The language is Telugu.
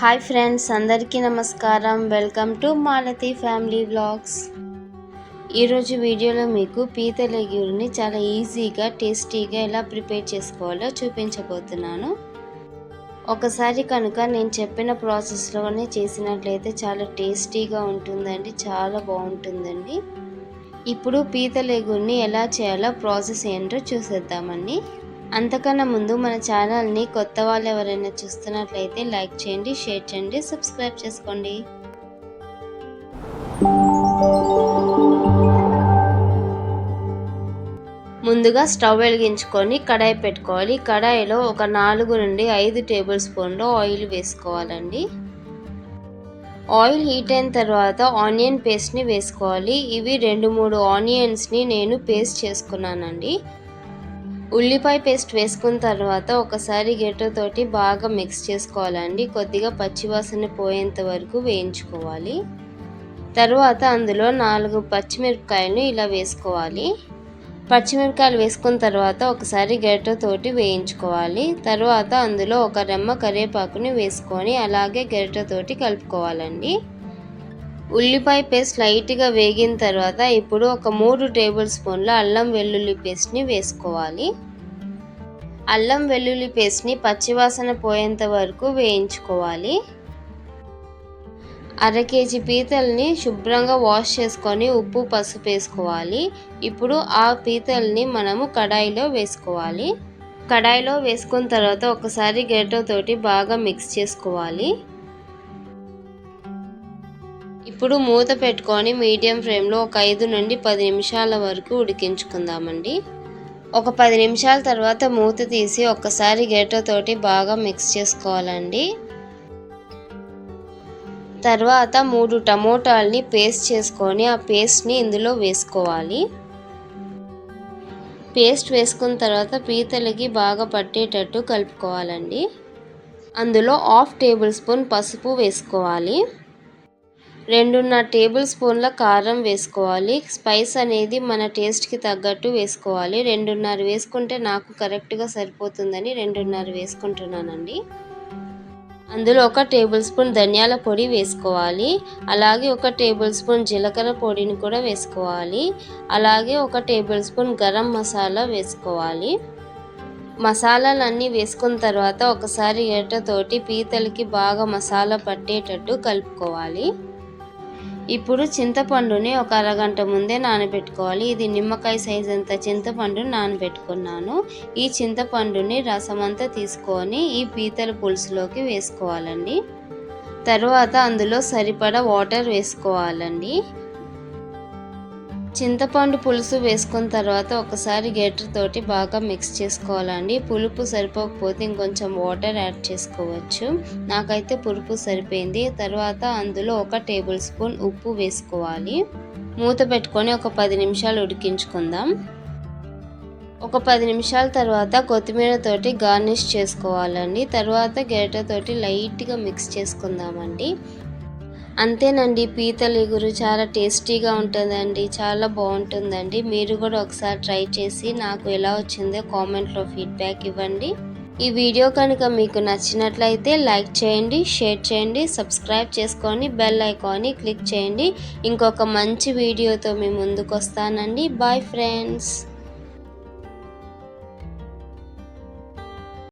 హాయ్ ఫ్రెండ్స్ అందరికీ నమస్కారం. Welcome to Malathi family vlogs. ఈరోజు వీడియోలో మీకు పీతల చాలా ఈజీగా టేస్టీగా ఎలా ప్రిపేర్ చేసుకోవాలో చూపించబోతున్నాను. ఒకసారి కనుక నేను చెప్పిన ప్రాసెస్లోనే చేసినట్లయితే చాలా టేస్టీగా ఉంటుందండి చాలా బాగుంటుందండి. ఇప్పుడు పీతల ఎలా చేయాలో ప్రాసెస్ ఏంటో చూసేద్దామండి. అంతకన్నా ముందు మన ఛానల్ని కొత్త వాళ్ళు ఎవరైనా చూస్తున్నట్లయితే లైక్ చేయండి షేర్ చేయండి సబ్స్క్రైబ్ చేసుకోండి. ముందుగా స్టవ్ వెలిగించుకొని కడాయి పెట్టుకోవాలి. కడాయిలో ఒక నాలుగు నుండి ఐదు టేబుల్ స్పూన్లు ఆయిల్ వేసుకోవాలండి. ఆయిల్ హీట్ అయిన తర్వాత ఆనియన్ పేస్ట్ని వేసుకోవాలి. ఇవి రెండు మూడు ఆనియన్స్ని నేను పేస్ట్ చేసుకున్నానండి. ఉల్లిపాయ పేస్ట్ వేసుకున్న తర్వాత ఒకసారి గెట్టతోటి బాగా మిక్స్ చేసుకోవాలండి. కొద్దిగా పచ్చివాసన పోయేంత వరకు వేయించుకోవాలి. తర్వాత అందులో నాలుగు పచ్చిమిరపకాయలను ఇలా వేసుకోవాలి. పచ్చిమిరపకాయలు వేసుకున్న తర్వాత ఒకసారి గరిటెతోటి వేయించుకోవాలి. తర్వాత అందులో ఒక రెమ్మ కరివేపాకుని వేసుకొని అలాగే గరిటెతోటి కలుపుకోవాలండి. ఉల్లిపాయ పేస్ట్ లైట్గా వేగిన తర్వాత ఇప్పుడు ఒక మూడు టేబుల్ స్పూన్ల అల్లం వెల్లుల్లి పేస్ట్ని వేసుకోవాలి. అల్లం వెల్లుల్లి పేస్ట్ని పచ్చివాసన పోయేంత వరకు వేయించుకోవాలి. అర కేజీ పీతల్ని శుభ్రంగా వాష్ చేసుకొని ఉప్పు పసుపు వేసుకోవాలి. ఇప్పుడు ఆ పీతల్ని మనము కడాయిలో వేసుకోవాలి. కడాయిలో వేసుకున్న తర్వాత ఒకసారి గరిటెతోటి బాగా మిక్స్ చేసుకోవాలి. ఇప్పుడు మూత పెట్టుకొని మీడియం ఫ్లేమ్లో ఒక ఐదు నుండి పది నిమిషాల వరకు ఉడికించుకుందామండి. ఒక పది నిమిషాల తర్వాత మూత తీసి ఒక్కసారి గేటతోటి బాగా మిక్స్ చేసుకోవాలండి. తర్వాత మూడు టమోటాలని పేస్ట్ చేసుకొని ఆ పేస్ట్ని ఇందులో వేసుకోవాలి. పేస్ట్ వేసుకున్న తర్వాత పీతలకి బాగా పట్టేటట్టు కలుపుకోవాలండి. అందులో హాఫ్ టేబుల్ స్పూన్ పసుపు వేసుకోవాలి. రెండున్నర టేబుల్ స్పూన్ల కారం వేసుకోవాలి. స్పైస్ అనేది మన టేస్ట్కి తగ్గట్టు వేసుకోవాలి. రెండున్నర వేసుకుంటే నాకు కరెక్ట్గా సరిపోతుందని రెండున్నర వేసుకుంటున్నానండి. అందులో ఒక టేబుల్ స్పూన్ ధనియాల పొడి వేసుకోవాలి. అలాగే ఒక టేబుల్ స్పూన్ జీలకర్ర పొడిని కూడా వేసుకోవాలి. అలాగే ఒక టేబుల్ స్పూన్ గరం మసాలా వేసుకోవాలి. మసాలాలన్నీ వేసుకున్న తర్వాత ఒకసారి ఎర్రతోటి పీతలకి బాగా మసాలా పట్టేటట్టు కలుపుకోవాలి. ఇప్పుడు చింతపండుని ఒక అరగంట ముందే నానబెట్టుకోవాలి. ఇది నిమ్మకాయ సైజ్ అంత చింతపండు నానబెట్టుకున్నాను. ఈ చింతపండుని రసం అంతా తీసుకొని ఈ పీతల పులుసులోకి వేసుకోవాలండి. తర్వాత అందులో సరిపడా వాటర్ వేసుకోవాలండి. చింతపండు పులుసు వేసుకున్న తర్వాత ఒకసారి తోటి బాగా మిక్స్ చేసుకోవాలండి. పులుపు సరిపోకపోతే ఇంకొంచెం వాటర్ యాడ్ చేసుకోవచ్చు. నాకైతే పులుపు సరిపోయింది. తర్వాత అందులో ఒక టేబుల్ స్పూన్ ఉప్పు వేసుకోవాలి. మూత పెట్టుకొని ఒక పది నిమిషాలు ఉడికించుకుందాం. ఒక పది నిమిషాల తర్వాత కొత్తిమీర తోటి గార్నిష్ చేసుకోవాలండి. తర్వాత గరిటెతోటి లైట్గా మిక్స్ చేసుకుందామండి. అంతేనండి పీతల ఎగురు చాలా టేస్టీగా ఉంటుందండి చాలా బాగుంటుందండి. మీరు కూడా ఒకసారి ట్రై చేసి నాకు ఎలా వచ్చిందో కామెంట్లో ఫీడ్బ్యాక్ ఇవ్వండి. ఈ వీడియో కనుక మీకు నచ్చినట్లయితే లైక్ చేయండి షేర్ చేయండి సబ్స్క్రైబ్ చేసుకొని బెల్ ఐకాన్ని క్లిక్ చేయండి. ఇంకొక మంచి వీడియోతో మీ ముందుకు వస్తానండి బాయ్ ఫ్రెండ్స్.